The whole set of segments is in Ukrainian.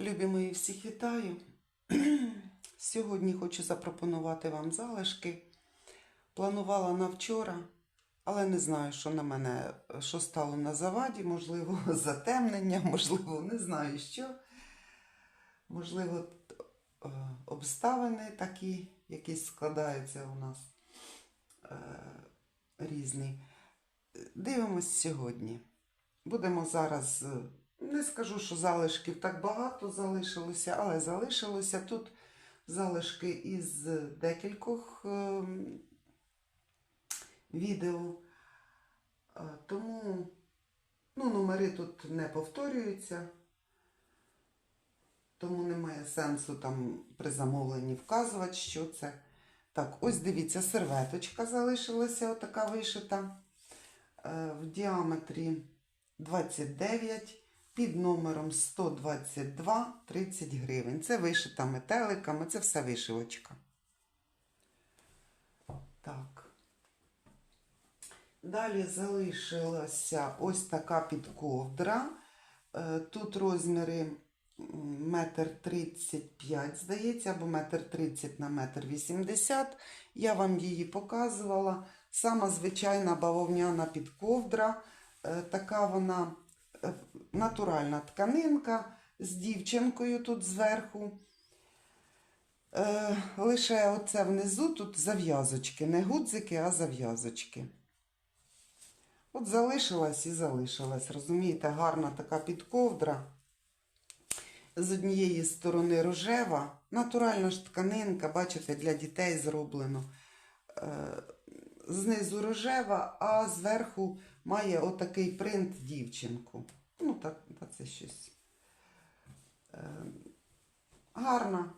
Любі мої, всіх вітаю. Сьогодні хочу запропонувати вам залишки. Планувала на вчора, але не знаю, що на мене, що стало на заваді, можливо, затемнення, можливо, не знаю що. Можливо, е, обставини такі, якісь складаються у нас е, різні. Дивимось сьогодні. Будемо зараз, е, не скажу, що залишків так багато залишилося, але залишилося тут залишки із декількох е, відео. Е, Тому ну, номери тут не повторюються, тому немає сенсу там при замовленні вказувати, що це. Так, ось дивіться, серветочка залишилася, отака вишита е, в діаметрі 29 під номером 122 30 гривень. Це вишита метеликами, це все вишивочка. Так. Далі залишилася ось така підковдра. Е, Тут розміри м, метр тридцять п'ять, здається, або метр тридцять на метр вісімдесят. Я вам її показувала. Сама звичайна бавовняна підковдра. Е, Така вона натуральна тканинка з дівчинкою тут зверху. Е, Лише оце внизу тут зав'язочки, не гудзики, а зав'язочки. От залишилась і залишилась. Розумієте, гарна така підковдра. З однієї сторони рожева, натуральна ж тканинка, бачите, для дітей зроблено. Е, Знизу рожева, а зверху має отакий принт дівчинку. Ну, так, це щось. Е, Гарна.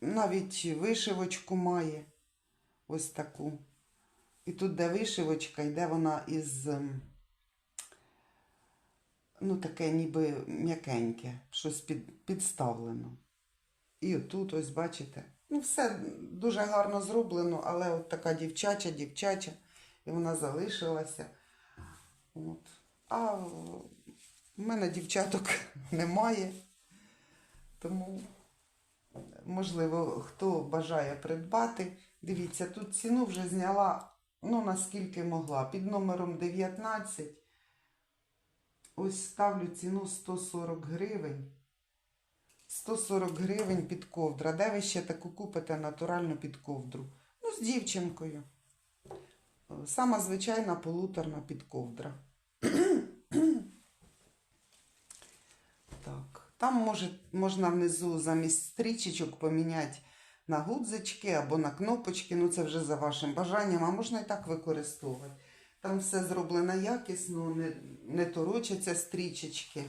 Навіть вишивочку має. Ось таку. І тут, де вишивочка, йде вона із. ем, Ну, таке ніби м'якеньке, щось під, підставлено. І отут, ось бачите. Ну, все дуже гарно зроблено, але от така дівчача, дівчача, і вона залишилася. От. А в мене дівчаток немає. Тому, можливо, хто бажає придбати, дивіться, тут ціну вже зняла, ну, наскільки могла. Під номером 19. Ось ставлю ціну 140 гривень. 140 гривень під ковдра. Де ви ще таку купите натуральну під ковдру? Ну, з дівчинкою. Сама звичайна полуторна підковдра. Так. Там може, можна внизу замість стрічечок поміняти на гудзички або на кнопочки. Ну, це вже за вашим бажанням, а можна і так використовувати. Там все зроблено якісно, не, не торочаться стрічечки.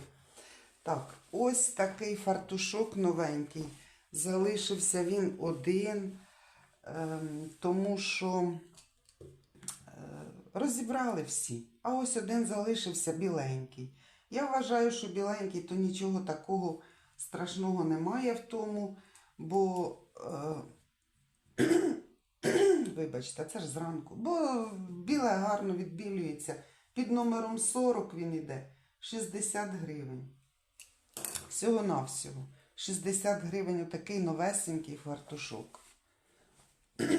Так, ось такий фартушок новенький. Залишився він один, ем, тому що е, розібрали всі. А ось один залишився біленький. Я вважаю, що біленький, то нічого такого страшного немає в тому, бо. Е, Вибачте, це ж зранку. Бо біле гарно відбілюється. Під номером 40 він іде 60 гривень. Всього-навсього. 60 гривень отакий новесенький фартушок.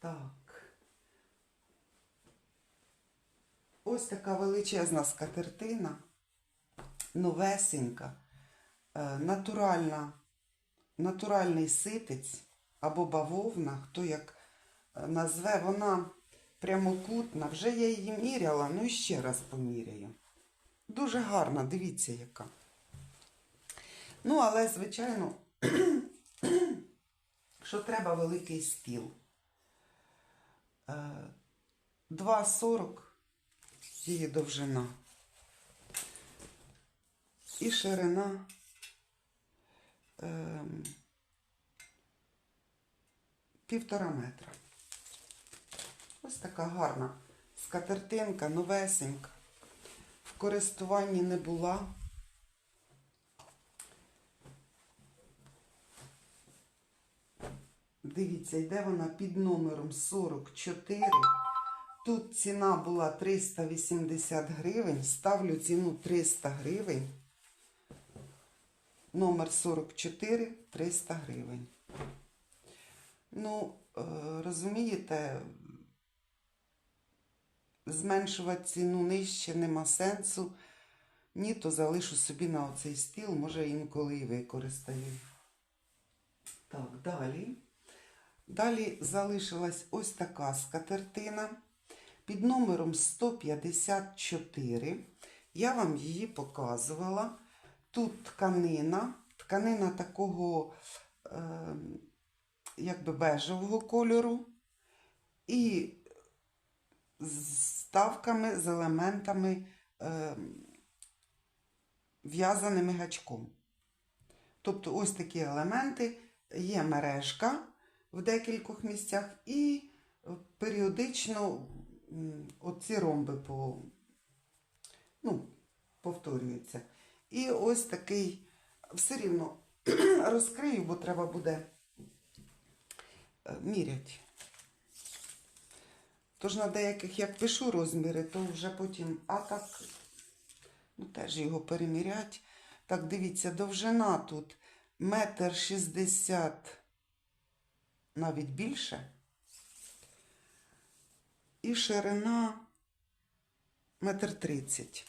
Так. Ось така величезна скатертина, новесенька, е, натуральна, натуральний ситець або бавовна, хто як е, назве, вона прямокутна. Вже я її міряла, ну і ще раз поміряю. Дуже гарна, дивіться, яка. Ну, але, звичайно, що треба великий стіл. Е, 2,40 її довжина. І ширина. ем, Півтора метра. Ось така гарна скатертинка, новесенька. В користуванні не була. Дивіться, йде вона під номером 44 Тут ціна була 380 гривень. Ставлю ціну 300 гривень. Номер 44 300 гривень. Ну, е, розумієте, зменшувати ціну нижче нема сенсу. Ні, то залишу собі на оцей стіл, може інколи і використаю. Так, далі. Далі залишилась ось така скатертина під номером 154. Я вам її показувала. Тут тканина, тканина такого е, якби бежевого кольору. І з ставками, з елементами е, в'язаними гачком. Тобто ось такі елементи, є мережка в декількох місцях, і періодично оці ромби по, ну, повторюються. І ось такий, все рівно розкрию, бо треба буде е, міряти. Тож на деяких як пишу розміри, то вже потім, а так, ну теж його перемірять. Так, дивіться, довжина тут метр шістдесят, навіть більше. І ширина метр тридцять.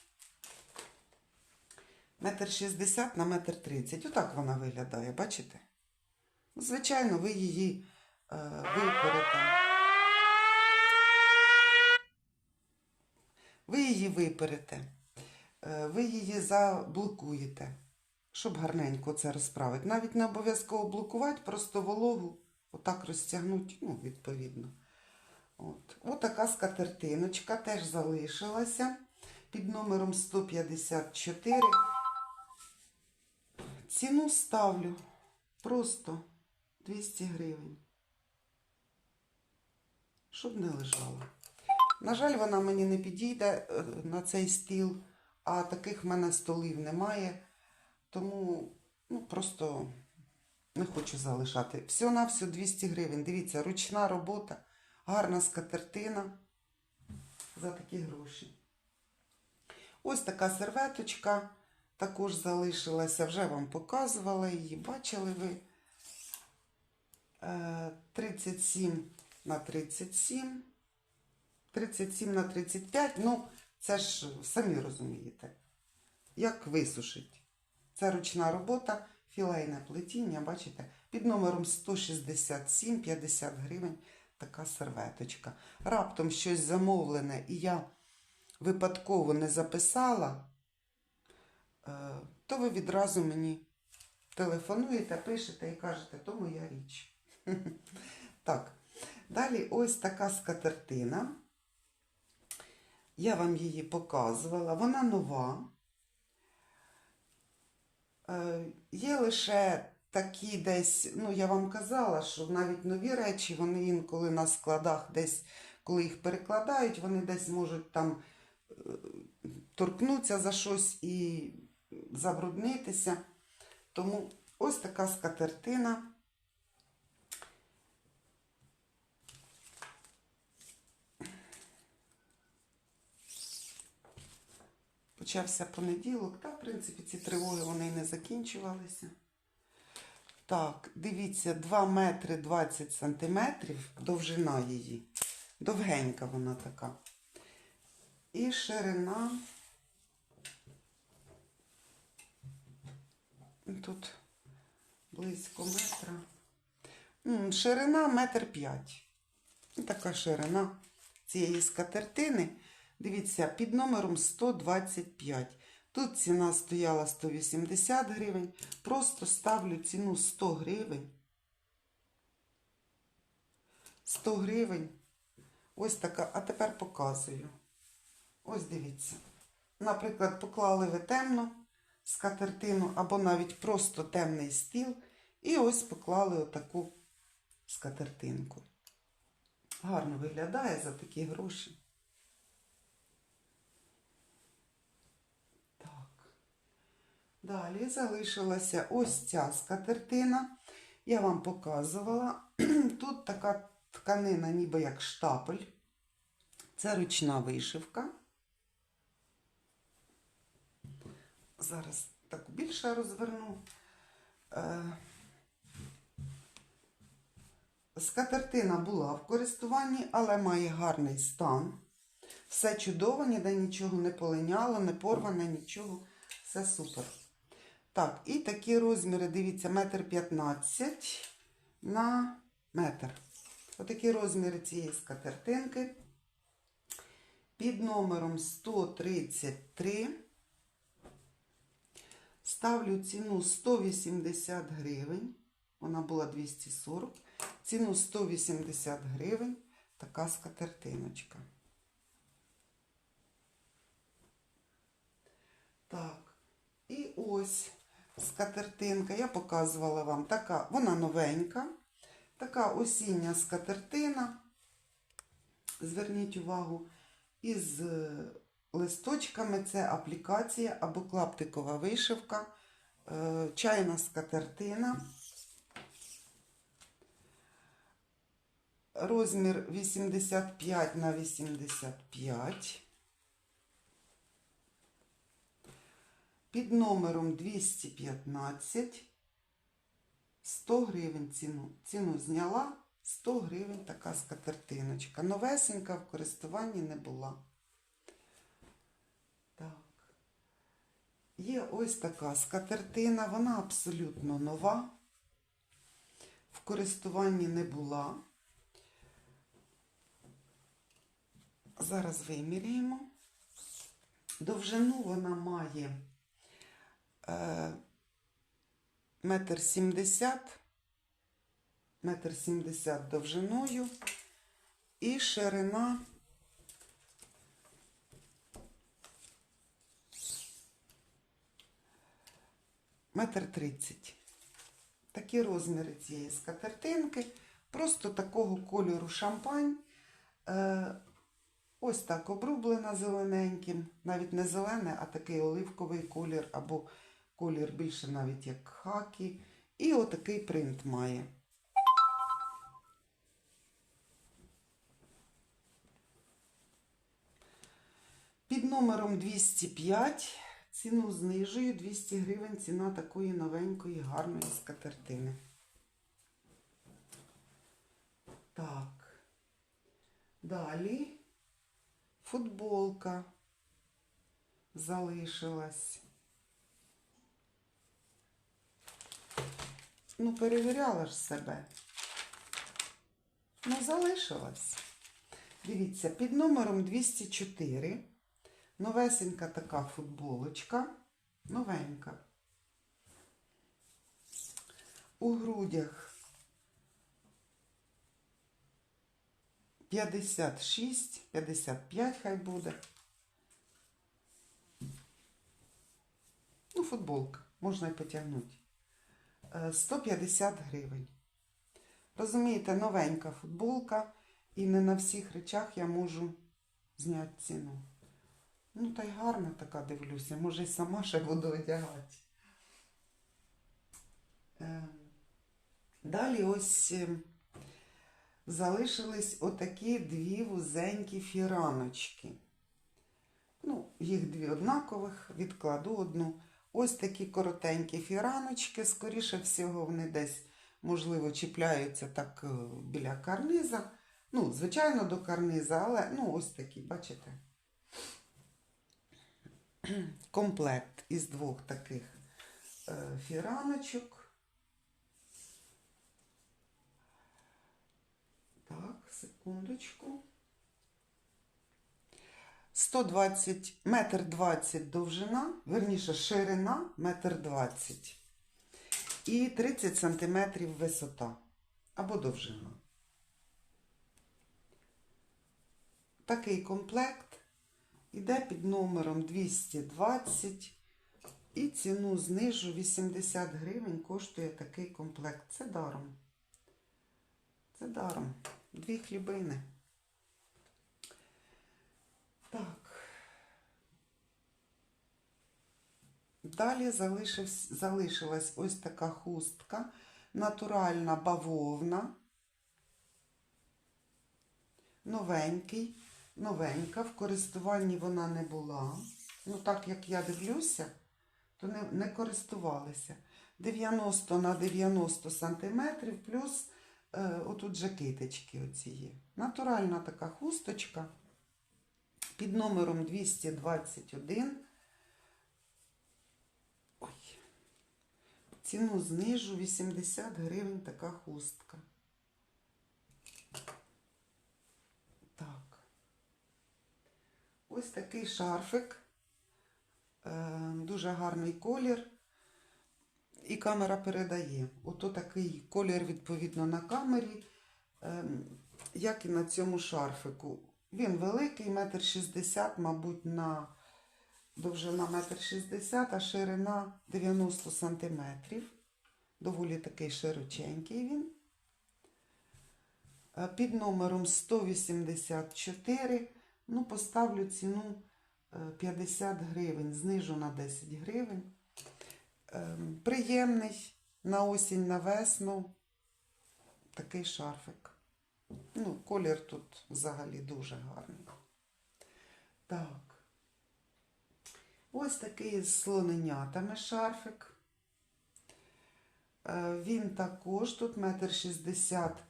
Метр шістдесят на метр тридцять. Отак вона виглядає, бачите? Звичайно, ви її е, виперете. Ви її виперете, е, ви її заблокуєте, щоб гарненько це розправити. Навіть не обов'язково блокувати, просто вологу отак розтягнути, ну, відповідно. От. От така скатертиночка теж залишилася під номером 154. Ціну ставлю просто 200 гривень. Щоб не лежала. На жаль, вона мені не підійде е, на цей стіл, а таких в мене столів немає. Тому ну, просто не хочу залишати. Всього на все 200 гривень. Дивіться, ручна робота, гарна скатертина за такі гроші. Ось така серветочка також залишилася. Вже вам показувала її. Бачили ви? Е, 37 на 37. 37 на 35, ну, це ж самі розумієте, як висушить. Це ручна робота, філейне плетіння, бачите, під номером 167 50 гривень така серветочка. Раптом щось замовлене, і я випадково не записала, е, то ви відразу мені телефонуєте, пишете і кажете, то моя річ. Так, далі ось така скатертина. Я вам її показувала. Вона нова. Е, Є лише такі десь, ну я вам казала, що навіть нові речі, вони інколи на складах десь, коли їх перекладають, вони десь можуть там е, торкнутися за щось і забруднитися. Тому ось така скатертина. Почався понеділок, та, в принципі, ці тривоги вони не закінчувалися. Так, дивіться, 2 метри 20 сантиметрів, довжина її. Довгенька вона така. І ширина. Тут близько метра. Ширина метр п'ять. Така ширина цієї скатертини. Дивіться, під номером 125. Тут ціна стояла 180 гривень. Просто ставлю ціну 100 гривень. 100 гривень. Ось така. А тепер показую. Ось дивіться. Наприклад, поклали ви темну скатертину або навіть просто темний стіл. І ось поклали отаку скатертинку. Гарно виглядає за такі гроші. Далі залишилася ось ця скатертина. Я вам показувала. Тут така тканина, ніби як штапель. Це ручна вишивка. Зараз так більше розверну. Е, Скатертина була в користуванні, але має гарний стан. Все чудово, ніде нічого не полиняло, не порване, нічого. Все супер. Так, і такі розміри, дивіться, метр п'ятнадцять на метр. Отакі розміри цієї скатертинки. Під номером 133 ставлю ціну 180 гривень. Вона була 240. Ціну 180 гривень. Така скатертиночка. Так. І ось скатертинка. Я показувала вам така, вона новенька. Така осіння скатертина. Зверніть увагу, із е, листочками це аплікація або клаптикова вишивка, е, чайна скатертина. Розмір 85 на 85. Під номером 215. 100 гривень ціну. Ціну зняла 100 гривень така скатертиночка. Новесенька в користуванні не була. Так. Є ось така скатертина, вона абсолютно нова. В користуванні не була. Зараз виміряємо. Довжину вона має метр сімдесят, метр сімдесят довжиною і ширина метр тридцять. Такі розміри цієї скатертинки, просто такого кольору шампань. Е, ось так обрублена зелененьким, навіть не зелене, а такий оливковий колір, або колір більше навіть як хакі. І отакий принт має. Під номером 205 ціну знижую 200 гривень ціна такої новенької гарної скатертини. Так. Далі футболка залишилась. Ну, перевіряла ж себе. Ну, залишилась. Дивіться, під номером 204 новесенька така футболочка. Новенька. У грудях 56, 55 хай буде. Ну, футболка, можна і потягнути. Е, 150 гривень. Розумієте, новенька футболка, і не на всіх речах я можу зняти ціну. Ну, та й гарна така дивлюся, може й сама ще буду одягати. Е, Далі ось е, залишились отакі дві вузенькі фіраночки. Ну, їх дві однакових, відкладу одну. Ось такі коротенькі фіраночки, скоріше всього, вони десь, можливо, чіпляються так е, біля карниза. Ну, звичайно, до карниза, але ну, ось такі, бачите? Комплект із двох таких е, фіраночок. Так, секундочку. 120, метр 20 довжина, верніше ширина метр 20 і 30 сантиметрів висота або довжина. Такий комплект іде під номером 220 і ціну знижу 80 гривень коштує такий комплект. Це даром. Це даром. Дві хлібини. Так. Далі залишилась ось така хустка, натуральна бавовна, новенький, новенька, в користуванні вона не була. Ну, так як я дивлюся, то не, не користувалися. 90 на 90 сантиметрів, плюс е, отут же китички оці. Натуральна така хусточка під номером 221. Ой. Ціну знижу 80 гривень така хустка. Так. Ось такий шарфик. Е, дуже гарний колір. І камера передає. Ото такий колір, відповідно, на камері, е, як і на цьому шарфику. Він великий, метр шістдесят, мабуть, на довжина метр шістдесят, а ширина 90 сантиметрів. Доволі такий широченький він. Е, Під номером 184. Ну, поставлю ціну е, 50 гривень, знижу на 10 гривень. Ем, Приємний на осінь, на весну. Такий шарфик. Ну, колір тут взагалі дуже гарний. Так. Ось такий з слоненятами шарфик. Е, Він також тут метр шістдесят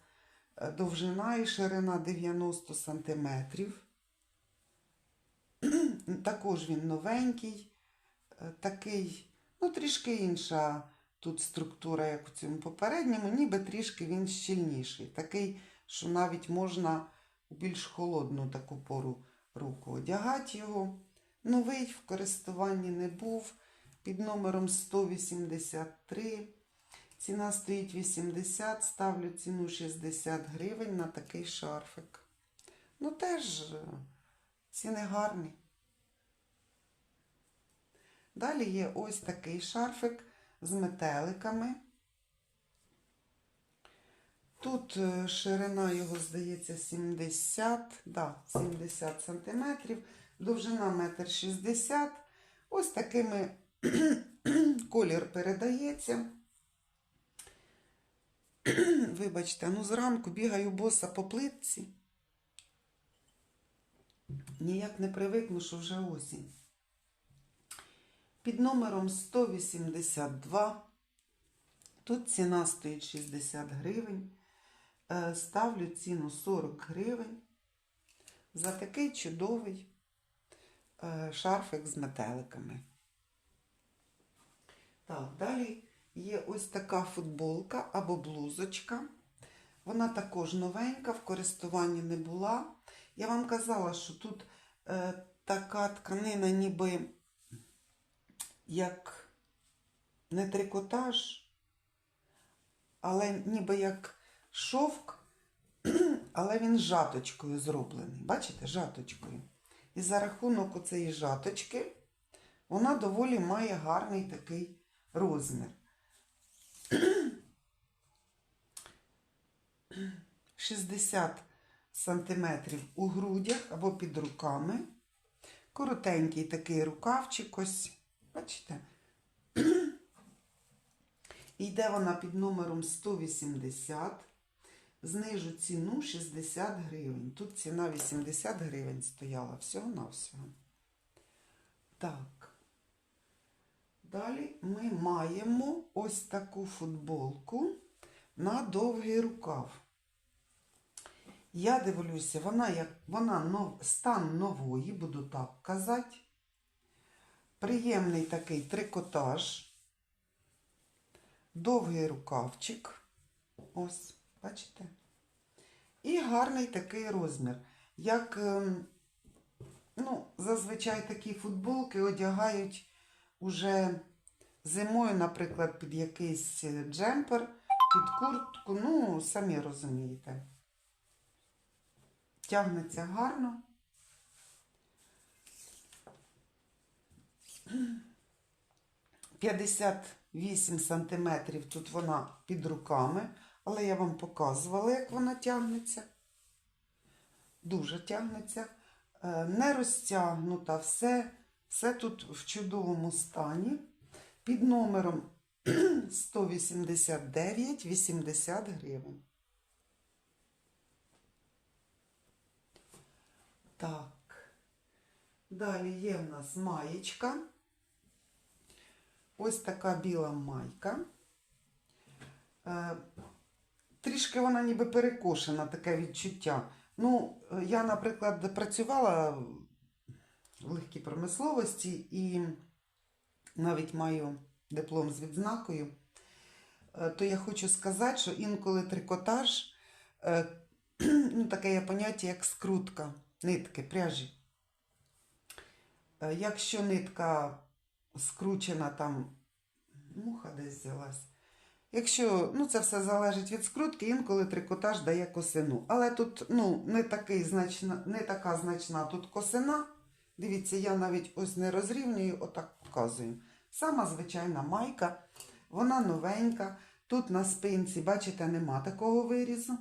е, довжина і ширина 90 сантиметрів. Також він новенький, е, такий, ну, трішки інша тут структура, як у цьому попередньому, ніби трішки він щільніший. Такий, що навіть можна у більш холодну таку пору руку одягати його. Новий в користуванні не був. Під номером 183. Ціна стоїть 80, ставлю ціну 60 гривень на такий шарфик. Ну, теж е, ціни гарні. Далі є ось такий шарфик з метеликами. Тут е, ширина його, здається, 70, да, 70 сантиметрів, довжина 1,60 м. Ось такими колір передається. Вибачте, ну зранку бігаю боса по плитці. Ніяк не привикну, що вже осінь. Під номером 182. Тут ціна стоїть 60 гривень. Е, Ставлю ціну 40 гривень за такий чудовий е, шарфик з метеликами. Так, далі є ось така футболка або блузочка. Вона також новенька, в користуванні не була. Я вам казала, що тут е, така тканина, ніби як не трикотаж, але ніби як шовк, але він жаточкою зроблений. Бачите, жаточкою. І за рахунок оцеї жаточки вона доволі має гарний такий розмір. 60 сантиметрів у грудях або під руками. Коротенький такий рукавчик ось. Бачите? І йде вона під номером 180. Знижу ціну 60 гривень. Тут ціна 80 гривень стояла всього-навсього. Так. Далі ми маємо ось таку футболку на довгий рукав. Я дивлюся, вона як вона нов, стан нової, буду так казати. Приємний такий трикотаж, довгий рукавчик. Ось, бачите? І гарний такий розмір. Як, ем, ну, зазвичай такі футболки одягають уже зимою, наприклад, під якийсь джемпер, під куртку, ну, самі розумієте. Тягнеться гарно. П'ятдесят вісім сантиметрів тут вона під руками, але я вам показувала, як вона тягнеться. Дуже тягнеться. Е, Не розтягнута, все, все тут в чудовому стані. Під номером 189 80 гривень. Так. Далі є в нас маєчка. Ось така біла майка. Трішки вона ніби перекошена, таке відчуття. Ну, я, наприклад, працювала в легкій промисловості і навіть маю диплом з відзнакою. Е, То я хочу сказати, що інколи трикотаж, е, ну, таке є поняття, як скрутка нитки, пряжі. Е, Якщо нитка скручена там, муха десь взялась. Якщо ну, це все залежить від скрутки, інколи трикотаж дає косину. Але тут ну, не, такий значна, не така значна тут косина. Дивіться, я навіть ось не розрівнюю, отак показую. Сама звичайна майка, вона новенька. Тут на спинці, бачите, нема такого вирізу.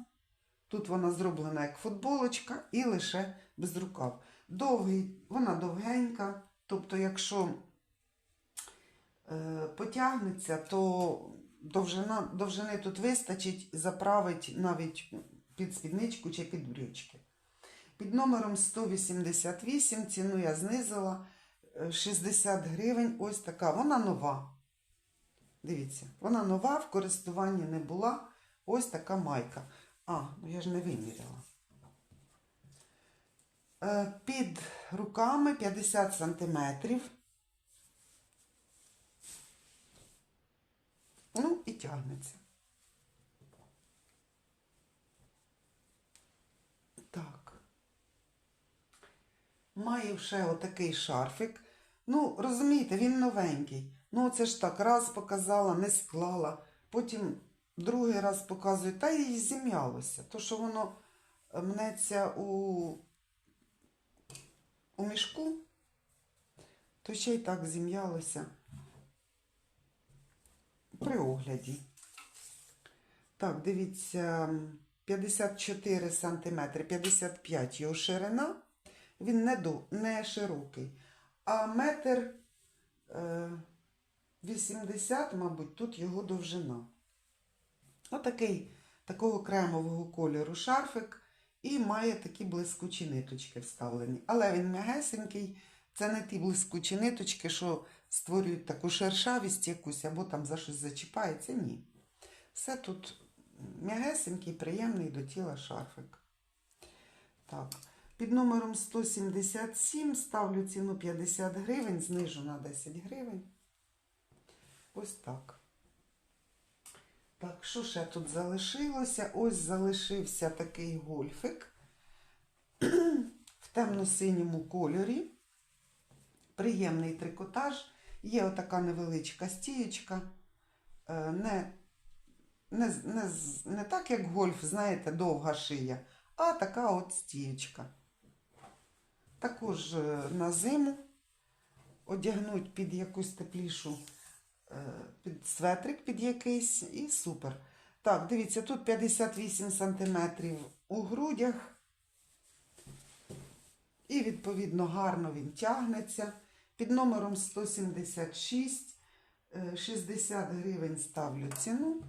Тут вона зроблена як футболочка і лише без рукав. Довгий, вона довгенька. Тобто, якщо е, потягнеться, то довжина, довжини тут вистачить заправить навіть під спідничку чи під брючки. Під номером 188 ціну я знизила е, 60 гривень. Ось така. Вона нова. Дивіться, вона нова, в користуванні не була. Ось така майка. А, ну я ж не виміряла. Е, Під руками 50 сантиметрів. Ну і тягнеться. Так. Маю ще отакий шарфик. Ну, розумієте, він новенький. Ну, це ж так, раз показала, не склала. Потім другий раз показую, та й зім'ялося. То, що воно мнеться у, у мішку, то ще й так зім'ялося при огляді. Так, дивіться, 54 см, 55 його ширина. Він не, до, не широкий. А метр е, 80, мабуть, тут його довжина. Отакий такого кремового кольору шарфик і має такі блискучі ниточки вставлені. Але він м'ягесенький. Це не ті блискучі ниточки, що створюють таку шершавість якусь або там за щось зачіпається. Ні. Все тут м'ягесенький, приємний до тіла шарфик. Так. Під номером 177 ставлю ціну 50 гривень, знижу на 10 гривень. Ось так. Так, що ще тут залишилося? Ось залишився такий гольфик в темно-синьому кольорі. Приємний трикотаж. Є отака невеличка стієчка. Е, Не, не, не, не так, як гольф, знаєте, довга шия, а така от стієчка. Також е, на зиму одягнуть під якусь теплішу, е, під светрик під якийсь і супер. Так, дивіться, тут 58 см у грудях. І, відповідно, гарно він тягнеться. Під номером 176, е, 60 гривень ставлю ціну.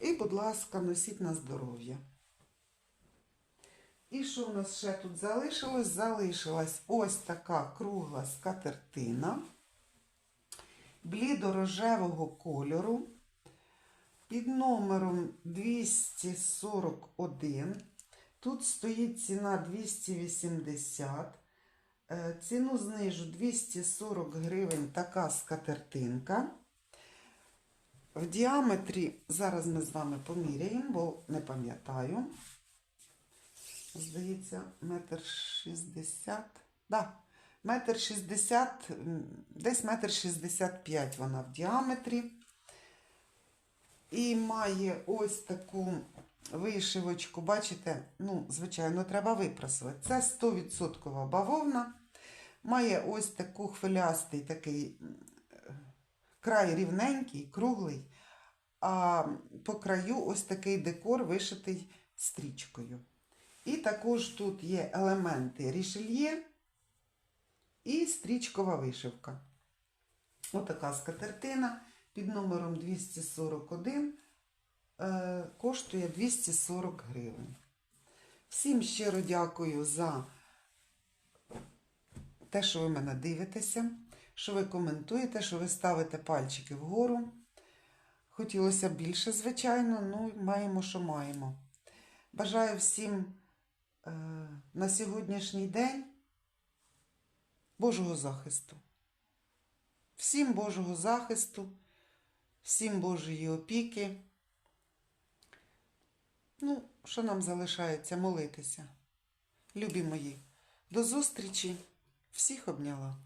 І, будь ласка, носіть на здоров'я. І що в нас ще тут залишилось? Залишилась ось така кругла скатертина блідо-рожевого кольору під номером 241. Тут стоїть ціна 280. Е, Ціну знижу 240 гривень така скатертинка. В діаметрі, зараз ми з вами поміряємо, бо не пам'ятаю. Здається, метр шістдесят. Да, метр шістдесят, десь метр шістдесят п'ять вона в діаметрі. І має ось таку вишивочку, бачите, ну, звичайно, треба випрасувати. Це 100% бавовна. Має ось таку хвилястий такий край рівненький, круглий, а по краю ось такий декор вишитий стрічкою. І також тут є елементи рішельє і стрічкова вишивка. Отака скатертина під номером 241 е, коштує 240 гривень. Всім щиро дякую за те, що ви мене дивитеся, що ви коментуєте, що ви ставите пальчики вгору. Хотілося більше, звичайно, ну маємо, що маємо. Бажаю всім е, на сьогоднішній день Божого захисту. Всім Божого захисту, всім Божої опіки. Ну, що нам залишається молитися? Любі мої, до зустрічі. Всіх обняла.